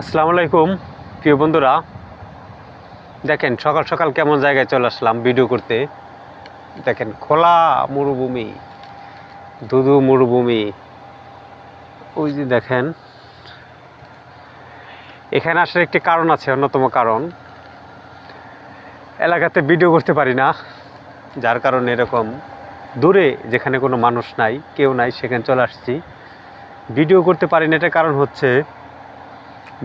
আসসালামু আলাইকুম, প্রিয় বন্ধুরা। দেখেন, সকাল সকাল কেমন জায়গায় চলে আসলাম ভিডিও করতে। দেখেন, খোলা মরুভূমি দুধু মরুভূমি। ওই যে দেখেন, এখানে আসার একটি কারণ আছে, অন্যতম কারণ। এলাকাতে ভিডিও করতে পারি না, যার কারণে এরকম দূরে যেখানে কোনো মানুষ নাই, কেউ নাই, সেখানে চলে আসছি। ভিডিও করতে পারি না, এটার কারণ হচ্ছে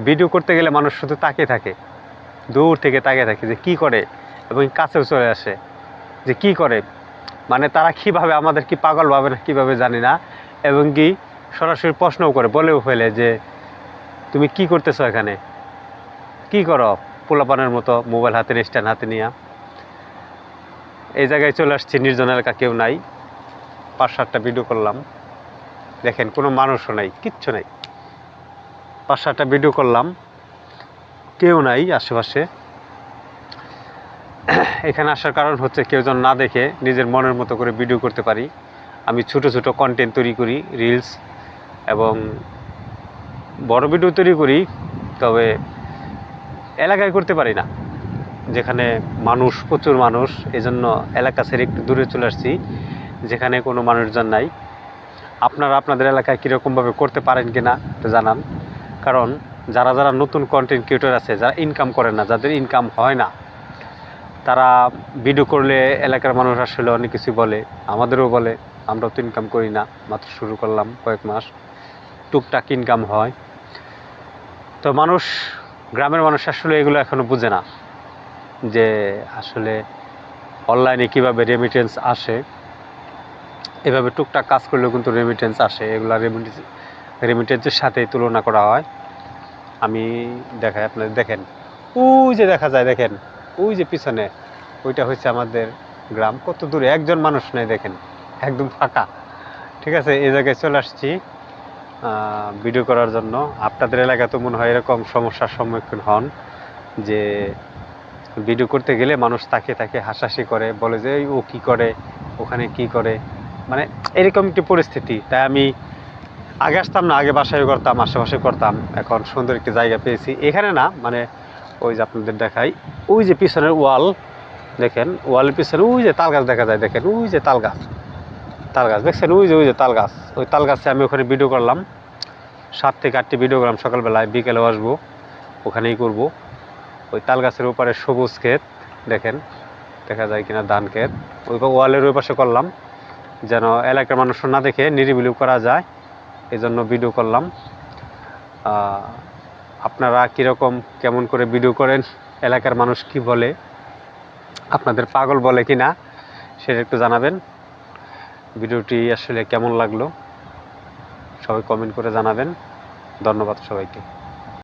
ভিডিও করতে গেলে মানুষ শুধু তাকিয়ে থাকে, দূর থেকে তাকিয়ে থাকে যে কি করে এবং কাছেও চলে আসে, যে কি করে মানে তারা কীভাবে আমাদের কি পাগল ভাবে না কীভাবে জানি না, এবং কি সরাসরি প্রশ্নও করে, বলেও ফেলে যে তুমি কি করতেছো এখানে? কি করো? পোলাপানের মতো মোবাইল হাতে স্ট্যান্ড হাতে নিয়ে। এই জায়গায় চলে আসছি, নির্জন এলাকা কেউ নাই। পাঁচ সাতটা ভিডিও করলাম। দেখেন কোনো মানুষও নাই, কিচ্ছু নাই। পাঁচ সাতটা ভিডিও করলাম। কেউ নাই আশেপাশে। এখানে আসার কারণ হচ্ছে কেউ যেন না দেখে নিজের মনের মতো করে ভিডিও করতে পারি। আমি ছোট ছোট কন্টেন্ট তৈরি করি রিলস এবং বড় ভিডিও তৈরি করি, তবে এলাকায় করতে পারি না। যেখানে মানুষ, প্রচুর মানুষ, এজন্য এলাকা ছেড়ে একটু দূরে চলে আসছি, যেখানে কোনো মানুষজন নাই। আপনারা আপনাদের এলাকায় কীরকমভাবে করতে পারেন কি না একটু জানান। কারণ যারা যারা নতুন কন্টেন্ট ক্রিয়েটর আছে, যারা ইনকাম করে না, যাদের ইনকাম হয় না, তারা ভিডিও করলে এলাকার মানুষ আসলে অনেক কিছু বলে, আমাদেরও বলে, আমরাও তো ইনকাম করি না, মাত্র শুরু করলাম কয়েক মাস, টুকটাক ইনকাম হয়। তো মানুষ, গ্রামের মানুষ আসলে এগুলো এখনও বুঝে না, যে আসলে অনলাইনে কীভাবে রেমিটেন্স আসে, এভাবে টুকটাক কাজ করলেও কিন্তু রেমিটেন্স আসে, এগুলো রেমিটেন্স রেমিটেন্সের সাথে তুলনা করা হয়। আমি দেখাই আপনাদের, দেখেন। ওই যে দেখা যায়, দেখেন। ওই যে পিছনে, ওইটা হচ্ছে আমাদের গ্রাম। কত দূরে, একজন মানুষ নেই, দেখেন। একদম ফাঁকা। ঠিক আছে, এই জায়গায় চলে আসছি ভিডিও করার জন্য। আপনাদের এলাকায় তো মনে হয় এরকম সমস্যার সম্মুখীন হন, যে ভিডিও করতে গেলে মানুষ তাকে তাকে হাসাহাসি করে, বলে যে, "এই ও কি করে? ওখানে কি করে? মানে এরকম একটি পরিস্থিতি। তাই আমি আগে আসতাম না, আগে বাসায় করতাম, আশেপাশে করতাম। এখন সুন্দর একটি জায়গা পেয়েছি। এখানে না মানে ওই যে আপনাদের দেখাই, ওই যে পিছনের ওয়াল, দেখেন, ওয়ালের পিছনে ওই যে তাল গাছ দেখা যায়, দেখেন, ওই যে তাল গাছ তাল গাছ দেখছেন? ওই যে ওই যে তাল গাছ ওই তাল গাছে আমি ওখানে ভিডিও করলাম। সাত থেকে আটটি ভিডিও করলাম সকালবেলায়, বিকেলেও আসব, ওখানেই করব। ওই তাল গাছের ওপারে সবুজ ক্ষেত, দেখেন, দেখা যায় কিনা ধান ক্ষেত। ওই ওয়ালের ওই পাশে করলাম, যেন এলাকার মানুষ না দেখে নিরিবিলি করা যায়। এই জন্য ভিডিও করলাম আপনারা কীরকম, কেমন করে ভিডিও করেন, এলাকার মানুষ কি বলে, আপনাদের পাগল বলে কি না সেটা একটু জানাবেন। ভিডিওটি আসলে কেমন লাগল, সবাই কমেন্ট করে জানাবেন। ধন্যবাদ সবাইকে।